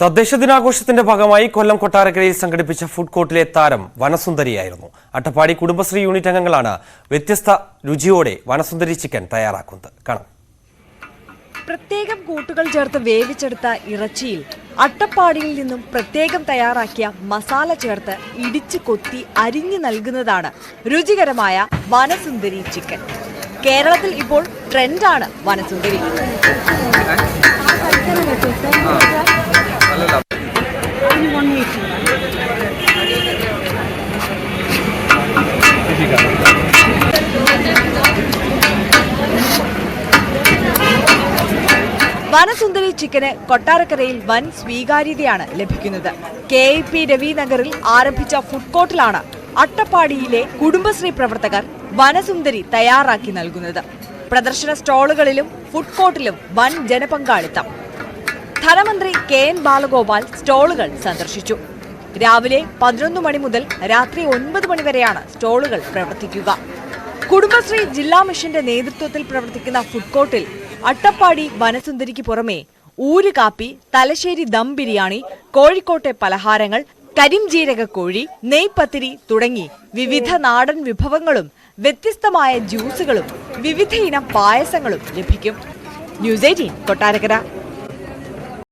തദ്ദേശ ദിനാഘോഷത്തിന്റെ ഭാഗമായി കൊല്ലം കൊട്ടാരക്കരയിൽ സംഘടിപ്പിച്ച ഫുഡ് കോർട്ടിലെ താരം വനസുന്ദരിയായിരുന്നു. അട്ടപ്പാടി കുടുംബശ്രീ യൂണിറ്റ് അംഗങ്ങളാണ് വ്യത്യസ്ത രുചിയോടെ വനസുന്ദരി ചിക്കൻ തയ്യാറാക്കുന്നത്. കാണാം. പ്രത്യേകം കൂട്ടുകൾ ചേർത്ത് വേവിച്ചെടുത്ത ഇറച്ചിയിൽ അട്ടപ്പാടിയിൽ നിന്നും പ്രത്യേകം തയ്യാറാക്കിയ മസാല ചേർത്ത് ഇടിച്ച് കൊത്തി അരിഞ്ഞു നൽകുന്നതാണ് രുചികരമായ വനസുന്ദരി ചിക്കൻ. കേരളത്തിൽ ഇപ്പോൾ ട്രെൻഡാണ് വനസുന്ദരി. വനസുന്ദരി ചിക്കന് കൊട്ടാരക്കരയിൽ വൻ സ്വീകാര്യതയാണ് ലഭിക്കുന്നത്. കെ ഐ പി രവിനഗറിൽ ആരംഭിച്ച ഫുഡ് കോർട്ടിലാണ് അട്ടപ്പാടിയിലെ കുടുംബശ്രീ പ്രവർത്തകർ വനസുന്ദരി തയ്യാറാക്കി നൽകുന്നത്. പ്രദർശന സ്റ്റോളുകളിലും ഫുഡ് കോർട്ടിലും വൻ ജനപങ്കാളിത്തം. ധനമന്ത്രി കെ എൻ ബാലഗോപാൽ സ്റ്റോളുകൾ സന്ദർശിച്ചു. രാവിലെ പതിനൊന്ന് മണി മുതൽ രാത്രി ഒൻപത് മണി വരെയാണ് സ്റ്റോളുകൾ പ്രവർത്തിക്കുക. കുടുംബശ്രീ ജില്ലാ മിഷന്റെ നേതൃത്വത്തിൽ പ്രവർത്തിക്കുന്ന ഫുഡ് കോർട്ടിൽ അട്ടപ്പാടി വനസുന്ദരിക്ക് പുറമെ ഊരുകാപ്പി തലശ്ശേരി ദം ബിരിയാണി കോഴിക്കോട്ടെ പലഹാരങ്ങൾ കരിംജീരക കോഴി നെയ്പത്തിരി തുടങ്ങി വിവിധ നാടൻ വിഭവങ്ങളും വ്യത്യസ്തമായ ജ്യൂസുകളും വിവിധയിനം പായസങ്ങളും ലഭിക്കും. News eighteen Kottarakkara.